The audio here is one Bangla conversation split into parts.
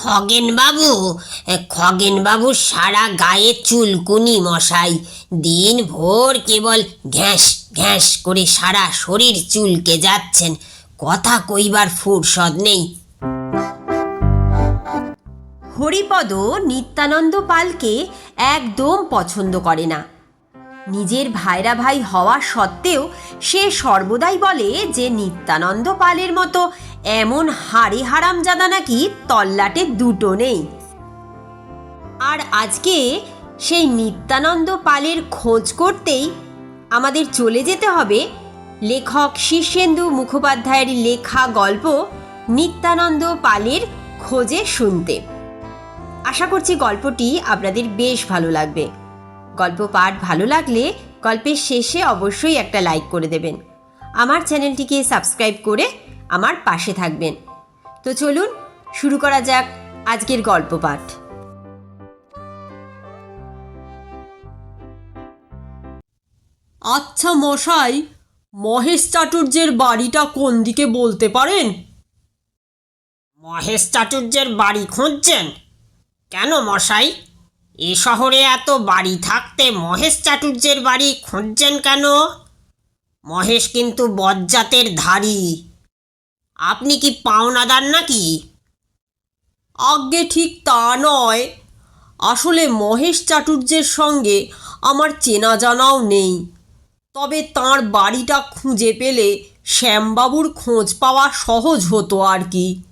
খগেন বাবু খগেন বাবু সারা গায়ে চুলকুনি মশাই। দিন ভোর কেবল ঘ্যাস ঘ্যাস করে সারা শরীর চুলকে যাচ্ছেন। কথা কইবার ফুরসদ নেই। হরিপদ নিত্যানন্দ পালকে একদম পছন্দ করে না। নিজের ভাইরা ভাই হওয়া সত্ত্বেও সে সর্বদাই বলে যে নিত্যানন্দ পালের মতো এমন হাড়ি হারামজাদা নাকি তল্লাটে দুটো নেই। আর আজকে সেই নিত্যানন্দ পালের খোঁজ করতেই আমাদের চলে যেতে হবে লেখক শীর্ষেন্দু মুখোপাধ্যায়ের লেখা গল্প নিত্যানন্দ পালের খোঁজে শুনতে। আশা করছি গল্পটি আপনাদের বেশ ভালো লাগবে। গল্প পাঠ ভালো লাগলে গল্পের শেষে অবশ্যই একটা লাইক করে দেবেন। আমার চ্যানেলটিকে সাবস্ক্রাইব করে আমার পাশে থাকবেন। তো চলুন শুরু করা যাক আজকের গল্প পাঠ। আচ্ছা মশাই মহেশ চাটুর্যের বাড়িটা কোন দিকে বলতে পারেন? মহেশ চাটুর্যের বাড়ি খুঁজছেন? কেন মশাই? এ শহরে এত বাড়ি থাকতে মহেশ চাটুর্যের বাড়ি খুঁজছেন কেন? মহেশ কিন্তু বজ্জাতের ধারী। আপনি কি পাওনাদার নাকি? আজ্ঞে ঠিক তা নয়। আসলে মহেশ চাটুর্যের সঙ্গে আমার চেনা জানাও নেই। তবে তার বাড়িটা খুঁজে পেলে শ্যামবাবুর খোঁজ পাওয়া সহজ হতো আর কি।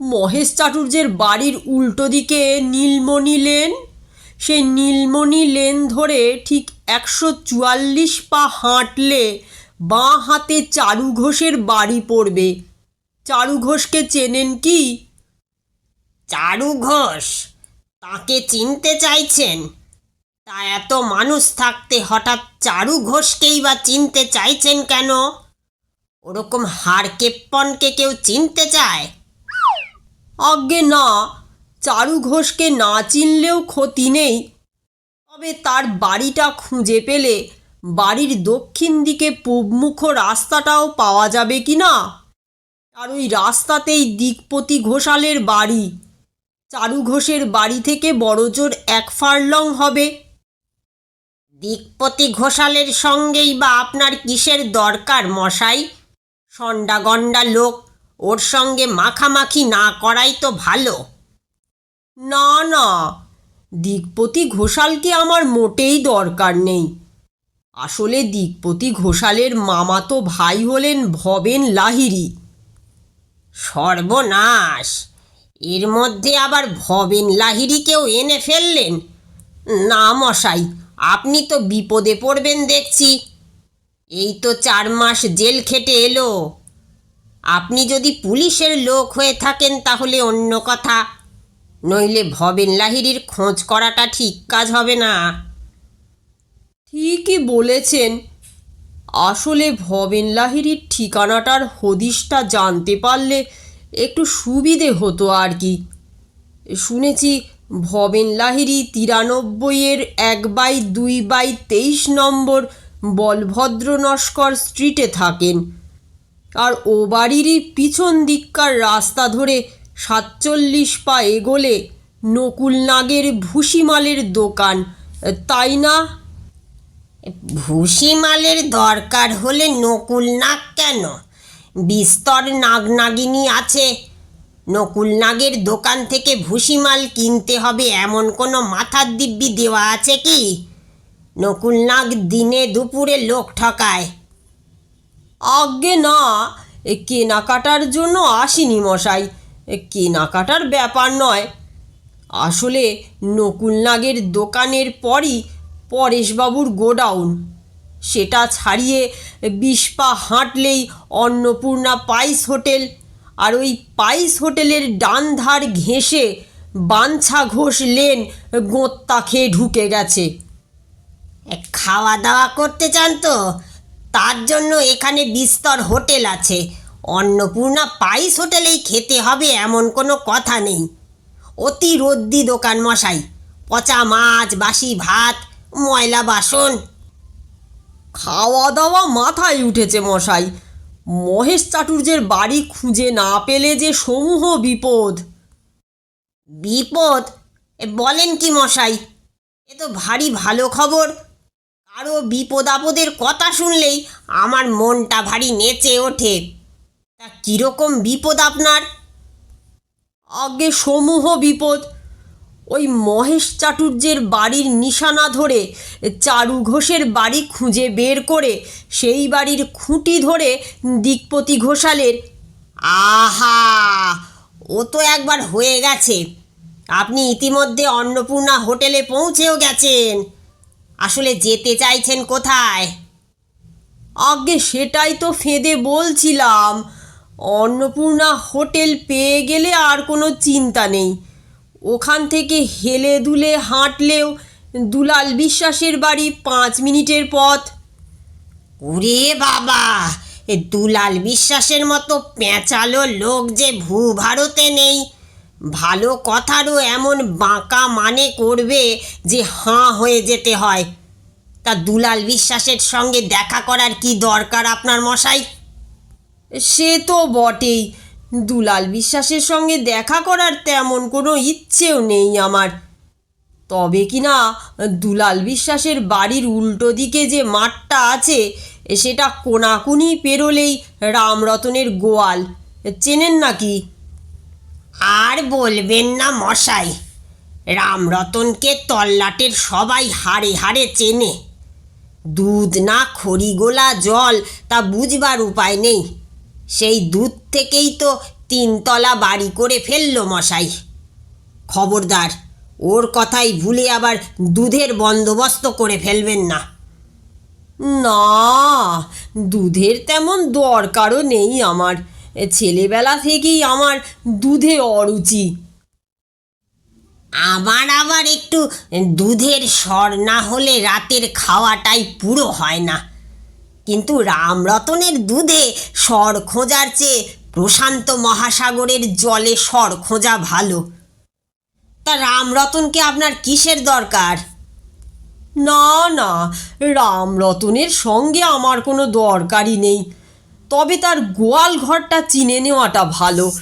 মহেশ চাটুর্যের বাড়ির উল্টো দিকে নীলমণি লেন? সেই নীলমণি লেন ধরে ঠিক একশো চুয়াল্লিশ পা হাঁটলে বাঁ হাতে চারু ঘোষের বাড়ি পড়বে। চারু ঘোষকে চেনেন কি? চারু ঘোষ তাকে চিনতে চাইছেন? তা এত মানুষ থাকতে হঠাৎ চারু ঘোষকেই বা চিনতে চাইছেন কেন? ওরকম হাড় কেপ্পনকে কেউ চিনতে চায়? অজ্ঞে না চারু ঘোষকে না চিনলেও ক্ষতি নেই। তবে তার বাড়িটা খুঁজে পেলে বাড়ির দক্ষিণ দিকে পূবমুখ রাস্তাটাও পাওয়া যাবে কি না আর ওই রাস্তাতেই দিকপতি ঘোষালের বাড়ি। চারু ঘোষের বাড়ি থেকে বড়জোর এক ফারলং হবে। দিকপতি ঘোষালের সঙ্গেই বা আপনার কিসের দরকার, মশাই? গন্ডা লোক, ওর সঙ্গে মাখামাখি না করাই তো ভালো। না না দিকপতি ঘোষালকে আমার মোটেই দরকার নেই। আসলে দিকপতি ঘোষালের মামাতো ভাই হলেন ভবেন লাহিরি সর্বনাশ। এর মধ্যে আবার ভবেন লাহিড়িকেও এনে ফেললেন। না মশাই, আপনি তো বিপদে পড়বেন দেখছি। এই তো চার মাস জেল খেটে এলো। আপনি যদি পুলিশের লোক হয়ে থাকেন তাহলে অন্য কথা। নইলে ভবেন লাহিড়ির খোঁজ করাটা ঠিক কাজ হবে না। ঠিকই বলেছেন। আসলে ভবেন লাহিরির ঠিকানাটার হদিশটা জানতে পারলে একটু সুবিধে হতো আর কি। শুনেছি ভবেন লাহিরি তিরানব্বইয়ের এক বাই দুই বাই তেইশ নম্বর বলভদ্র নস্কর স্ট্রিটে থাকেন। আর ও বাড়িরই পিছন দিককার রাস্তা ধরে সাতচল্লিশ পা এগোলে নকুল নাগের ভুসিমালের দোকান। তাই না? ভুসিমালের দরকার হলে নকুল নাগ কেন? বিস্তর নাগ নাগিনী আছে। নকুল নাগের দোকান থেকে ভুসিমাল কিনতে হবে এমন কোনো মাথার দিব্যি দেওয়া আছে কি? নকুল নাগ দিনে দুপুরে লোক ঠকায়। আজ্ঞে না কেনাকাটার জন্য আসিনি মশাই। কেনাকাটার ব্যাপার নয়। আসলে নকুল নাগের দোকানের পরই পরেশবাবুর গোডাউন। সেটা ছাড়িয়ে বিশ পা হাঁটলেই অন্নপূর্ণা পাইস হোটেল আর ওই পাইস হোটেলের ডান ধার ঘেঁষে বাঞ্ছা ঘোষ লেন গোত্তা খেয়ে ঢুকে গেছে। খাওয়া দাওয়া করতে চান তো? তার জন্য এখানে বিস্তর হোটেল আছে। অন্নপূর্ণা পাইস হোটেলেই খেতে হবে এমন কোনো কথা নেই। অতি রদ্দি দোকান মশাই পচা মাছ, বাসি ভাত ময়লা বাসন। খাওয়া দাওয়া মাথায় উঠেছে মশাই। মহেশ চাটুর্যের বাড়ি খুঁজে না পেলে যে সমূহ বিপদ। বিপদ? এ বলেন কি মশাই? এ তো ভারী ভালো খবর। কারও বিপদ আপদের কথা শুনলেই আমার মনটা ভারী নেচে ওঠে। তা কীরকম বিপদ আপনার? আগে সমূহ বিপদ ওই মহেশ চাটুর্যের বাড়ির নিশানা ধরে চারু ঘোষের বাড়ি খুঁজে বের করে সেই বাড়ির খুঁটি ধরে দিকপতি ঘোষালের, আহা, ও তো একবার হয়ে গেছে। আপনি ইতিমধ্যে অন্নপূর্ণা হোটেলে পৌঁছেও গেছেন। আসলে যেতে চাইছেন কোথায়? আগে সেটাই তো ফেঁদে বলছিলাম। অন্নপূর্ণা হোটেল পেয়ে গেলে আর কোনো চিন্তা নেই। ওখান থেকে হেলে দুলে হাঁটলেও দুলাল বিশ্বাসের বাড়ি পাঁচ মিনিটের পথ। ওরে বাবা এ দুলাল বিশ্বাসের মতো পেঁচালো লোক যে ভূ ভারতে নেই। ভালো কথারও এমন বাঁকা মানে করবে যে হাঁ হয়ে যেতে হয়। তা দুলাল বিশ্বাসের সঙ্গে দেখা করার কি দরকার আপনার মশাই? সে তো বটেই। দুলাল বিশ্বাসের সঙ্গে দেখা করার তেমন কোনো ইচ্ছেও নেই আমার। তবে কি না, দুলাল বিশ্বাসের বাড়ির উল্টো দিকে যে মাঠটা আছে, সেটা কোনাকুনি পেরোলেই রামরতনের গোয়াল। চেনেন নাকি? আর বলবেন না মশাই, রামরতনকে তল্লাটের সবাই হাড়ে হাড়ে চেনে। দুধ না খড়িগোলা জল, তা বুঝবার উপায় নেই। সেই দুধ থেকেই তো তিনতলা বাড়ি করে ফেলল মশাই। খবরদার, ওর কথাই ভুলে আবার দুধের বন্দোবস্ত করে ফেলবেন না। না, দুধের তেমন দরকারও নেই আমার। ছেলেবেলা থেকেই আমার দুধে অরুচি। আমার আবার একটু দুধের স্বর না হলে রাতের খাওয়াটাই পুরো হয় না। কিন্তু রামরতনের দুধে স্বর খোঁজার চেয়ে প্রশান্ত মহাসাগরের জলে স্বর খোঁজা ভালো। তা রামরতনকে আপনার কিসের দরকার? না না, রামরতনের সঙ্গে আমার কোনো দরকারই নেই। তবে তার গোয়াল ঘরটা চিনে নেওয়াটা ভালো।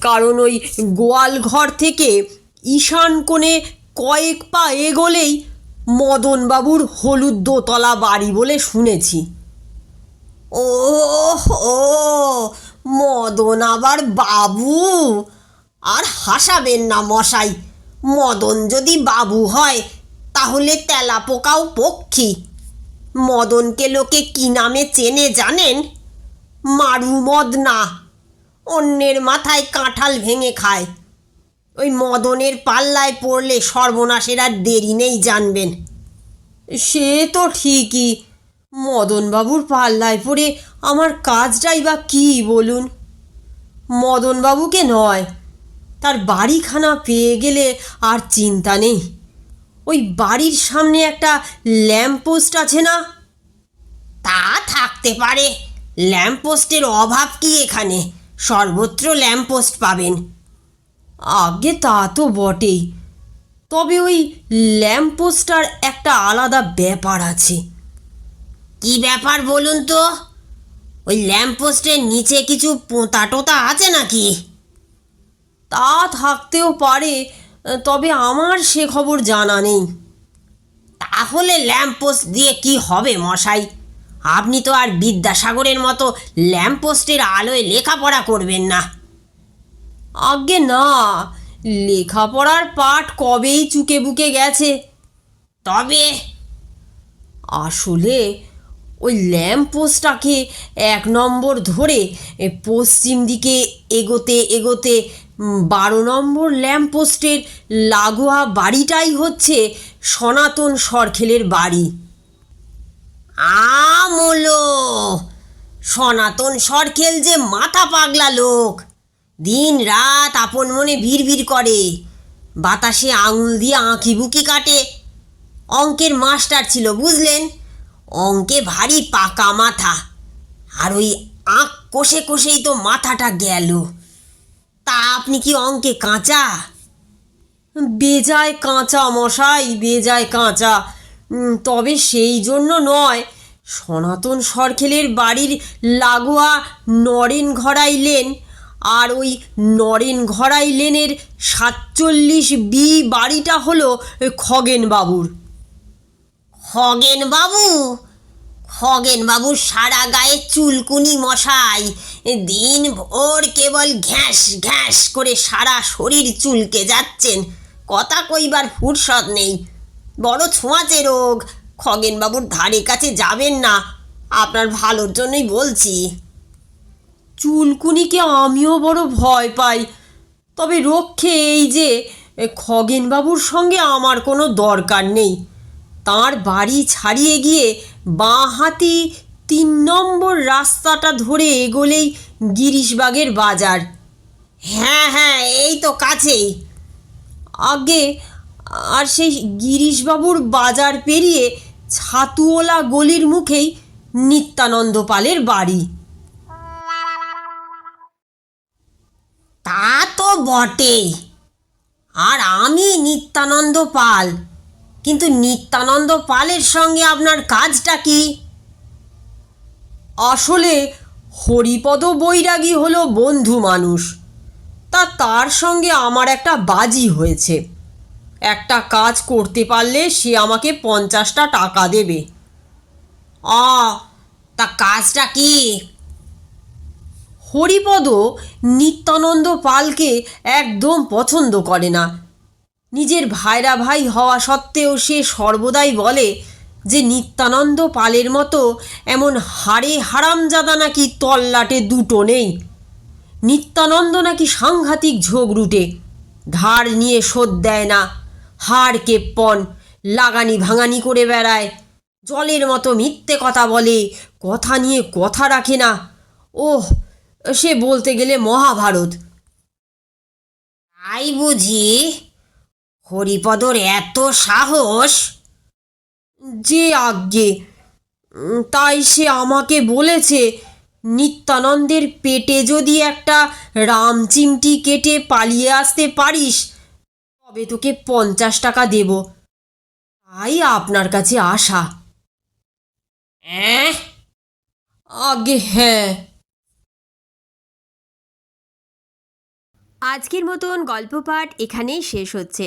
কারণ ওই গোয়াল ঘর থেকে ঈশান কোণে কয়েক পা এগোলেই মদনবাবুর হলুদ দোতলা বাড়ি বলে শুনেছি। ও ও মদন আবার বাবু? আর হাসাবেন না মশাই, মদন যদি বাবু হয়, তাহলে তেলা পোকাও পক্ষী। মদনকে লোকে কি নামে চেনে জানেন? মারু মদ না, অন্যের মাথায় কাঁঠাল ভেঙে খায়। ওই মদনের পাল্লায় পড়লে সর্বনাশের আর দেরি নেই জানবেন। সে তো ঠিকই মদনবাবুর পাল্লায় পড়ে আমার কাজটাই বা কী বলুন? মদনবাবুকে নয়, তার বাড়িখানা পেয়ে গেলে আর চিন্তা নেই। ওই বাড়ির সামনে একটা ল্যাম্পপোস্ট আছে না? তা থাকতে পারে। ল্যাম্পপোস্টের অভাব কি এখানে? সর্বত্র ল্যাম্পপোস্ট পাবেন। আগে তা তো বটেই। তবে ওই ল্যাম্পপোস্টটার একটা আলাদা ব্যাপার আছে। কি ব্যাপার বলুন তো? ওই ল্যাম্পপোস্টের নিচে কিছু পোঁতা টোতা আছে নাকি? তা থাকতেও পারে, তবে আমার সে খবর জানা নেই। তাহলে ল্যাম্পপোস্ট দিয়ে কি হবে, মশাই? আপনি তো আর বিদ্যাসাগরের মতো ল্যাম্পপোস্টের আলোয় লেখাপড়া করবেন না। আগে না, লেখাপড়ার পাঠ কবেই চুকে বুকে গেছে। তবে আসলে ওই ল্যাম্পপোস্টটাকে এক নম্বর ধরে পশ্চিম দিকে এগোতে এগোতে বারো নম্বর ল্যাম্পপোস্টের লাগোয়া বাড়িটাই হচ্ছে সনাতন সরখেলের বাড়ি। আমলো! সনাতন সরখেল যে মাথা পাগলা লোক। দিন রাত আপন মনে ভিড় করে। বাতাসে আঙুল দিয়ে আঁকি বুকি কাটে। অঙ্কের মাস্টার ছিল, বুঝলেন? অঙ্কে ভারী পাকা মাথা। আর ওই আঁক কষে কষেই তো মাথাটা গেল। তা আপনি কি অঙ্কে কাঁচা? বেজায় কাঁচা মশাই, বেজায় কাঁচা। তবে সেই জন্য নয়, সনাতন সরখেলের বাড়ির লাগোয়া নরেন ঘরাই লেন আর ওই নরেন ঘরাই লেনের সাতচল্লিশ বি বাড়িটা হলো খগেন বাবুর খগেন বাবু খগেন বাবু সারা গায়ে চুলকুনি মশাই। দিন ভোর কেবল ঘ্যাস ঘ্যাস করে সারা শরীর চুলকে যাচ্ছেন। কথা কইবার ফুরসত নেই। বড় ছোঁয়াচে রোগ। খগেন বাবুর ধারে কাছে যাবেন না। আপনার ভালোর জন্যই বলছি। চুলকুনিকে আমিও বড় ভয় পাই। তবে রক্ষে এই যে খগেনবাবুর সঙ্গে আমার কোনো দরকার নেই। তার বাড়ি ছাড়িয়ে গিয়ে বাঁ হাতি তিন নম্বর রাস্তাটা ধরে এগোলেই গিরিশবাগের বাজার। হ্যাঁ হ্যাঁ এই তো কাছেই। আগে আর সেই গিরিশবাবুর বাজার পেরিয়ে ছাতুওলা গলির মুখেই নিত্যানন্দ পালের বাড়ি। তা তো বটেই। আর আমি নিত্যানন্দ পাল। কিন্তু নিত্যানন্দ পালের সঙ্গে আপনার কাজটা কি? আসলে হরিপদ বৈরাগী হলো বন্ধু মানুষ। তা তার সঙ্গে আমার একটা বাজি হয়েছে। একটা কাজ করতে পারলে সে আমাকে পঞ্চাশটা টাকা দেবে। আ, তা কাজটা কি? হরিপদ নিত্যানন্দ পালকে একদম পছন্দ করে না। নিজের ভাইরা ভাই হওয়া সত্ত্বেও সে সর্বদাই বলে যে নিত্যানন্দ পালের মতো এমন হাড়ে হারামজাদা নাকি তল্লাটে দুটো নেই। নিত্যানন্দ নাকি সাংঘাতিক ঝোঁক রুটে। ধার নিয়ে শোধ দেয় না। হাড় কেপ্পন লাগানি ভাঙানি করে বেড়ায়। জলের মতো মিথ্যে কথা বলে, কথা নিয়ে কথা রাখে না। ওহ, সে বলতে গেলে মহাভারত। তাই বুঝি হরিপদর এত সাহস? যে আজ্ঞে তাই সে আমাকে বলেছে নিত্যানন্দের পেটে যদি একটা রাম চিমটি কেটে পালিয়ে আসতে পারিস তবে তোকে পঞ্চাশ টাকা দেব। তাই আপনার কাছে আসা। অ্যাঁ? আগে হ্যাঁ। আজকের মতন গল্প পাঠ এখানেই শেষ হচ্ছে।